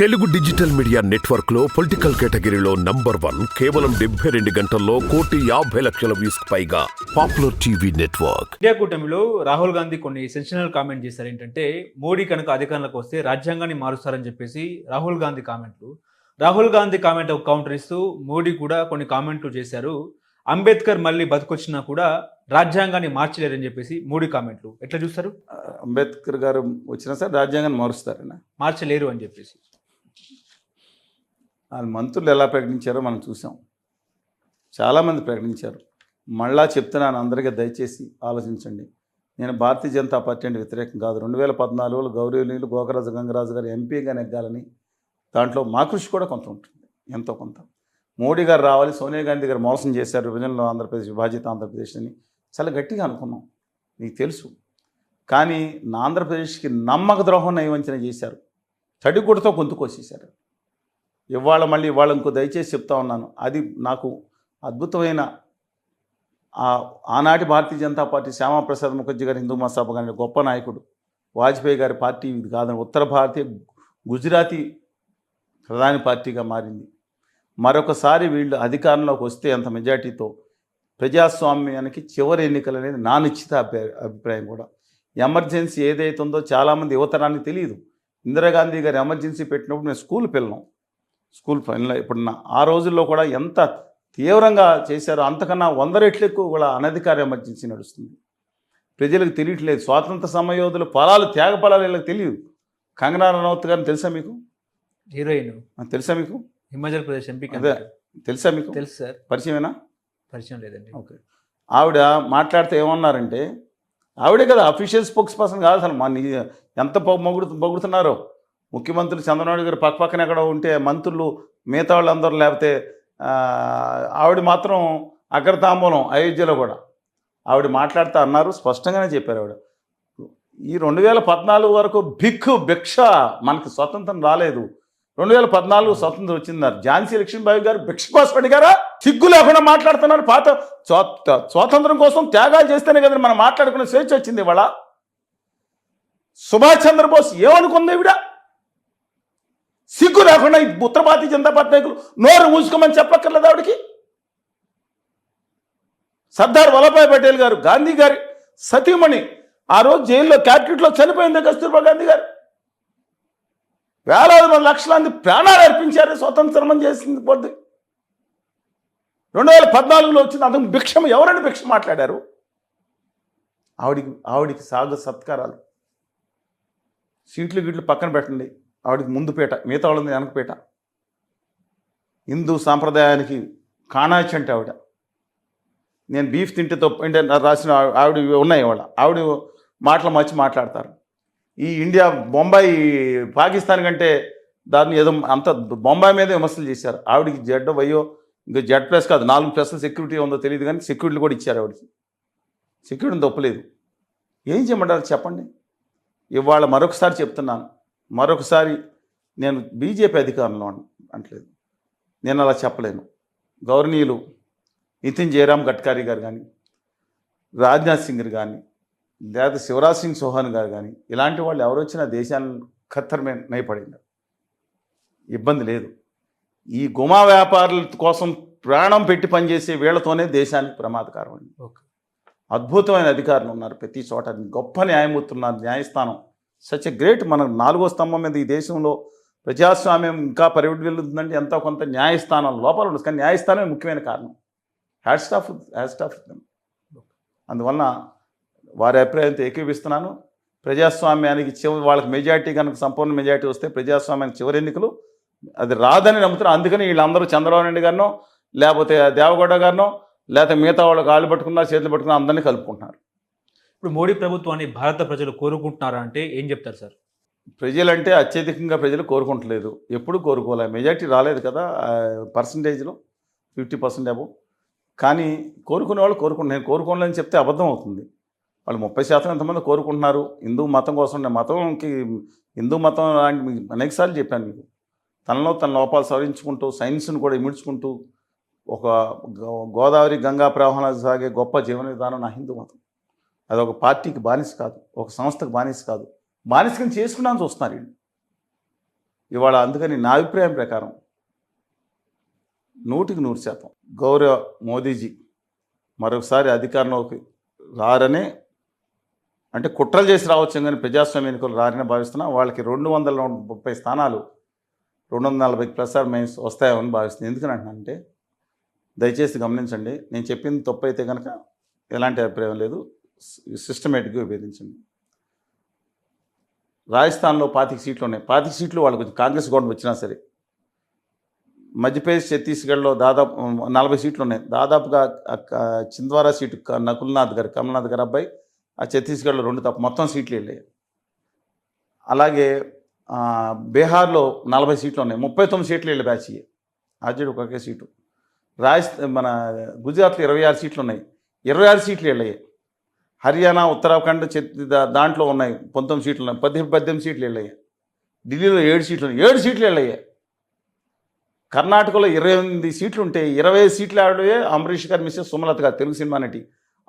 Telugu digital media నెట్వర్క్లో political కేటగిరీలో number one కేవలం డెబ్బై రెండు గంటల్లో కోటి యాభై లక్షల వ్యూస్ పైగా పాపులర్ టీవీ నెట్వర్క్. ఇండియా కూటమిలో రాహుల్ గాంధీ కొన్ని సెన్షనల్ కామెంట్ చేశారు ఏంటంటే మోడీ కనుక అధికారంలోకి వస్తే రాజ్యాంగాన్ని మారుస్తారని చెప్పేసి రాహుల్ గాంధీ కామెంట్లు. రాహుల్ గాంధీ కామెంట్ కౌంటర్ ఇస్తూ మోడీ కూడా కొన్ని కామెంట్లు చేశారు. అంబేద్కర్ మళ్ళీ బతికొచ్చినా కూడా రాజ్యాంగాన్ని మార్చలేరని చెప్పేసి మోడీ కామెంట్లు. ఎట్లా చూస్తారు? అంబేద్కర్ గారు వచ్చినా సరే రాజ్యాంగాన్ని మారుస్తారన్న మార్చలేరు అని చెప్పేసి. వాళ్ళ మంత్రులు ఎలా ప్రకటించారో మనం చూసాం. చాలామంది ప్రకటించారు. మళ్ళా చెప్తున్నాను అందరికీ దయచేసి ఆలోచించండి. నేను భారతీయ జనతా పార్టీ అంటే వ్యతిరేకం కాదు. రెండు వేల పద్నాలుగులో గౌరవనీయులు గోకరాజు గంగరాజు గారు ఎంపీగా నెగ్గాలని దాంట్లో మా కృషి కూడా కొంత ఉంటుంది. ఎంతో కొంత. మోడీ గారు రావాలి సోనియా గాంధీ గారు మోసం చేశారు విభజనలో ఆంధ్రప్రదేశ్ విభాజిత ఆంధ్రప్రదేశ్ అని చాలా గట్టిగా అనుకున్నాం. నీకు తెలుసు. కానీ నా ఆంధ్రప్రదేశ్కి నమ్మక ద్రోహం నైవంచన చేశారు. తడిగుడతో గొంతుకొచ్చేశారు ఇవాళ మళ్ళీ ఇవాళ ఇంకో దయచేసి చెప్తా ఉన్నాను. అది నాకు అద్భుతమైన ఆ ఆనాటి భారతీయ జనతా పార్టీ శ్యామాప్రసాద్ ముఖర్జీ గారు హిందూ మహాసభ గారి గొప్ప నాయకుడు. వాజ్పేయి గారి పార్టీ ఇది కాదని ఉత్తర భారతీయ గుజరాతీ ప్రధాని పార్టీగా మారింది. మరొకసారి వీళ్ళు అధికారంలోకి వస్తే అంత మెజార్టీతో ప్రజాస్వామ్యానికి చివరి ఎన్నికలు అనేది నా నిశ్చిత అభిప్రాయం కూడా. ఎమర్జెన్సీ ఏదైతే ఉందో చాలామంది యువతరానికి తెలియదు ఇందిరాగాంధీ గారు ఎమర్జెన్సీ పెట్టినప్పుడు నేను స్కూల్ పిల్లం. స్కూల్ పనిలో ఇప్పుడు నా ఆ రోజుల్లో కూడా ఎంత తీవ్రంగా చేశారో అంతకన్నా వంద రెట్లు ఎక్కువ కూడా అనధికార ఎమర్జెన్సీ నడుస్తుంది. ప్రజలకు తెలియట్లేదు. స్వాతంత్ర సమయోధులు ఫలాలు త్యాగ ఫలాలు వీళ్ళకి తెలియదు. కంగనా రనౌత్ గారిని తెలుసా మీకు? హీరోయిన్. తెలుసా మీకు? హిమాచల్ ప్రదేశ్ ఎంపీ అదే. తెలుసా మీకు? తెలుసు సార్. పరిచయమేనా? పరిచయం లేదండి. ఓకే. ఆవిడ మాట్లాడితే ఏమన్నారంటే ఆవిడే కదా అఫీషియల్ స్పోక్స్ పర్సన్ కాదు అసలు మన ఎంత పొగుడు పొగుడుతున్నారో ముఖ్యమంత్రి చంద్రబాబు గారు పక్క పక్కన ఎక్కడ ఉంటే మంత్రులు మిగతా వాళ్ళందరూ లేకపోతే ఆవిడ మాత్రం అగ్రతాంబూలం అయోధ్యలో కూడా. ఆవిడ మాట్లాడుతూ అన్నారు స్పష్టంగానే చెప్పారు ఆవిడ. ఈ రెండు వేల పద్నాలుగు వరకు భిక్కు భిక్ష మనకి స్వతంత్రం రాలేదు. రెండు వేల పద్నాలుగు స్వతంత్రం వచ్చిందన్నారు. ఝాన్సీ లక్ష్మీబాయి గారు భిక్ష కోసం అడిగారా సిగ్గు లేకుండా మాట్లాడుతున్నారు. పాత స్వా- స్వాతంత్రం కోసం త్యాగాలు చేస్తేనే కదా మనం మాట్లాడుకునే స్వేచ్ఛ వచ్చింది ఇవాళ. సుభాష్ చంద్రబోస్ ఏమనుకుంది ఈవిడ? సిగ్గు లేకుండా ఈ ఉత్తర భారతీయ జనతా పార్టీ నాయకులు నోరు మూసుకోమని చెప్పక్కర్లేదు ఆవిడకి. సర్దార్ వల్లభాయ్ పటేల్ గారు గాంధీ గారి సతీమణి ఆ రోజు జైల్లో క్యాపిటల్లో చనిపోయింది కస్తూర్బా గాంధీ గారు. వేలాది మంది లక్షలాది ప్రాణాలు అర్పించారు స్వతంత్రం చేసింది పొద్దు. రెండు వేల పద్నాలుగులో వచ్చింది అతను భిక్షం ఎవరని భిక్ష మాట్లాడారు? ఆవిడికి ఆవిడికి సాగు సత్కారాలు. సీట్లు గిట్లు పక్కన పెట్టండి. ఆవిడకి ముందు పీట మిగతా వాళ్ళని వెనక పీట. హిందూ సాంప్రదాయానికి కాణాచి అంటే ఆవిడ. నేను బీఫ్ తింటే తప్పు అంటే నా రాసిన ఆవిడ ఉన్నాయి వాళ్ళ ఆవిడ మాటలు మర్చి మాట్లాడతారు. ఈ ఇండియా బొంబాయి పాకిస్తాన్ కంటే దాన్ని ఏదో అంత బొంబాయి మీదే విమర్శలు చేశారు. ఆవిడకి జెడ్ వయో ఇంకా జెడ్ ప్లస్ కాదు నాలుగు ప్లస్ సెక్యూరిటీ ఉందో తెలియదు కానీ సెక్యూరిటీ కూడా ఇచ్చారు ఆవిడకి. సెక్యూరిటీ తప్పలేదు. ఏం చేయమంటారు చెప్పండి? ఇవాళ మరొకసారి చెప్తున్నాను. మరొకసారి నేను బీజేపీ అధికారంలో అంటలేదు నేను అలా చెప్పలేను. గౌరవనీయులు నితిన్ జయరామ్ గడ్కరీ గారు కానీ రాజ్నాథ్ సింగ్ కానీ లేదా శివరాజ్ సింగ్ చౌహాన్ గారు కానీ ఇలాంటి వాళ్ళు ఎవరు వచ్చినా దేశాన్ని ఖత్తరమే నయపడింది ఇబ్బంది లేదు. ఈ గుమా వ్యాపారుల కోసం ప్రాణం పెట్టి పనిచేసే వీళ్ళతోనే దేశానికి ప్రమాదకరం అండి. ఓకే. అద్భుతమైన అధికారులు ఉన్నారు. ప్రతి చోట గొప్ప న్యాయమూర్తులు ఉన్నారు. న్యాయస్థానం సచ్ ఎ గ్రేట్ మన నాలుగో స్తంభం మీద ఈ దేశంలో ప్రజాస్వామ్యం ఇంకా పరివిడుతుందంటే ఎంతో కొంత న్యాయస్థానం లోపల ఉండదు కానీ న్యాయస్థానమే ముఖ్యమైన కారణం. హ్యాడ్ స్టాఫ్ హ్యాడ్ స్టాఫ్ అందువలన వారి అభిప్రాయంతో ఏకీపిస్తున్నాను ప్రజాస్వామ్యానికి చివరి వాళ్ళకి మెజార్టీ కనుక సంపూర్ణ మెజార్టీ వస్తే ప్రజాస్వామ్యానికి చివరి ఎన్నికలు. అది రాదని నమ్ముతున్నారు అందుకని వీళ్ళందరూ చంద్రబాబు నాయుడు గారినో లేకపోతే దేవగౌడ గారినో లేకపోతే మిగతా వాళ్ళు కాళ్ళు పట్టుకున్నా చేతులు పట్టుకున్నారు అందరినీ కలుపుకుంటున్నారు. ఇప్పుడు మోడీ ప్రభుత్వాన్ని భారత ప్రజలు కోరుకుంటున్నారా అంటే ఏం చెప్తారు సార్? ప్రజలంటే అత్యధికంగా ప్రజలు కోరుకుంటలేదు. ఎప్పుడు కోరుకోలే. మెజార్టీ రాలేదు కదా పర్సంటేజ్లో ఫిఫ్టీ పర్సెంట్ అబో కానీ కోరుకునే వాళ్ళు కోరుకుంటున్నారు నేను కోరుకోలేని చెప్తే అబద్ధం అవుతుంది. వాళ్ళు ముప్పై శాతం ఎంతమంది కోరుకుంటున్నారు? హిందూ మతం కోసం నేను మతంకి హిందూ మతం లాంటి మీకు అనేకసార్లు చెప్పాను మీకు. తనలో తన లోపాలు సవరించుకుంటూ సైన్స్ను కూడా ఇమిడ్చుకుంటూ ఒక గో- గోదావరి గంగా ప్రవాహం సాగే గొప్ప జీవన విధానం నా హిందూ మతం. అది ఒక పార్టీకి బానిస కాదు ఒక సంస్థకు బానిస కాదు. బానిసకం చేసుకున్నాను చూస్తున్నారు వీళ్ళు. ఇవాళ అందుకని నా అభిప్రాయం ప్రకారం నూటికి నూరు శాతం గౌరవ మోదీజీ మరొకసారి అధికారంలోకి రారనే అంటే కుట్రలు చేసి రావచ్చు కానీ ప్రజాస్వామ్య ఎన్నికలు రారని భావిస్తున్నా వాళ్ళకి రెండు వందల ముప్పై స్థానాలు రెండు వందల నలభై ప్లస్ ఆర్ మైనస్ వస్తాయని భావిస్తుంది ఎందుకని అంటున్నానంటే దయచేసి గమనించండి నేను చెప్పింది తప్పు అయితే కనుక ఎలాంటి అభిప్రాయం లేదు. సిస్టమేటిక్గా విభేదించండి రాజస్థాన్లో పాతిక సీట్లు ఉన్నాయి. పాతిక సీట్లు వాళ్ళకి కాంగ్రెస్ గవర్నమెంట్ వచ్చినా సరే. మధ్యప్రదేశ్ ఛత్తీస్గఢ్లో దాదాపు నలభై సీట్లు ఉన్నాయి. దాదాపుగా చింద్వారా సీటు క- నకుల్నాథ్ గారు కమల్నాథ్ గారు అబ్బాయి ఆ ఛత్తీస్గఢ్లో రెండు తప్ప మొత్తం సీట్లు వెళ్ళాయి. అలాగే బీహార్లో నలభై సీట్లు ఉన్నాయి. ముప్పై తొమ్మిది సీట్లు వెళ్ళి బ్యాచ్ ఆర్జేడీ ఒకే సీటు. రాజస్థాన్ మన గుజరాత్లో ఇరవై ఆరు సీట్లు ఉన్నాయి. ఇరవై ఆరు సీట్లు వెళ్ళాయి. హర్యానా ఉత్తరాఖండ్ దాంట్లో ఉన్నాయి పంతొమ్మిది సీట్లు ఉన్నాయి. పద్దెనిమిది పద్దెనిమిది సీట్లు వెళ్ళాయి. ఢిల్లీలో ఏడు సీట్లు ఏడు సీట్లు వెళ్ళాయి. కర్ణాటకలో ఇరవై ఎనిమిది సీట్లు ఉంటే ఇరవై సీట్లు ఆవిడే అంబరీష్ గారు మిస్సెస్ సుమలత గారు తెలుగు సినిమా నటి.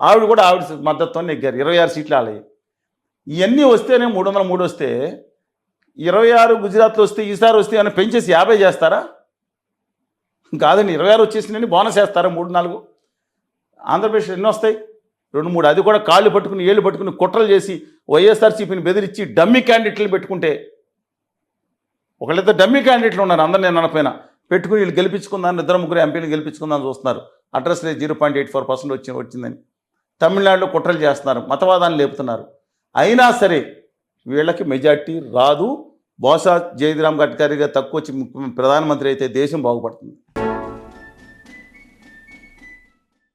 ఆవిడ కూడా ఆవిడ మద్దతుతో నెగ్గారు ఇరవై ఆరు సీట్లు ఆలయ్యి ఇవన్నీ వస్తేనే మూడు వందల మూడు వస్తే ఇరవై ఆరు గుజరాత్లో వస్తే ఈసారి వస్తే అని పెంచేసి యాభై చేస్తారా? కాదండి ఇరవై ఆరు వచ్చేసిన బోనస్ వేస్తారా? మూడు నాలుగు. ఆంధ్రప్రదేశ్ ఎన్ని వస్తాయి? రెండు మూడు అది కూడా కాళ్ళు పట్టుకుని ఏళ్ళు పట్టుకుని కుట్రలు చేసి వైఎస్ఆర్సీపీని బెదిరించి డమ్మీ క్యాండిడేట్లు పెట్టుకుంటే ఒకళ్ళిద్దరు డమ్మీ క్యాండిడేట్లు ఉన్నారు అందరు నేను అనపైన పెట్టుకుని వీళ్ళు గెలిపించుకుందాం ఇద్దరు ముగ్గురు ఎంపీలు గెలిపించుకుందాం చూస్తున్నారు. అడ్రస్ లేదు zero point eight four percent వచ్చి వచ్చిందని. తమిళనాడులో కుట్రలు చేస్తున్నారు మతవాదాన్ని లేపుతున్నారు. అయినా సరే వీళ్ళకి మెజార్టీ రాదు. బహుశా జయరామ్ గడ్కరీగా తక్కువ వచ్చి ప్రధానమంత్రి అయితే దేశం బాగుపడుతుంది.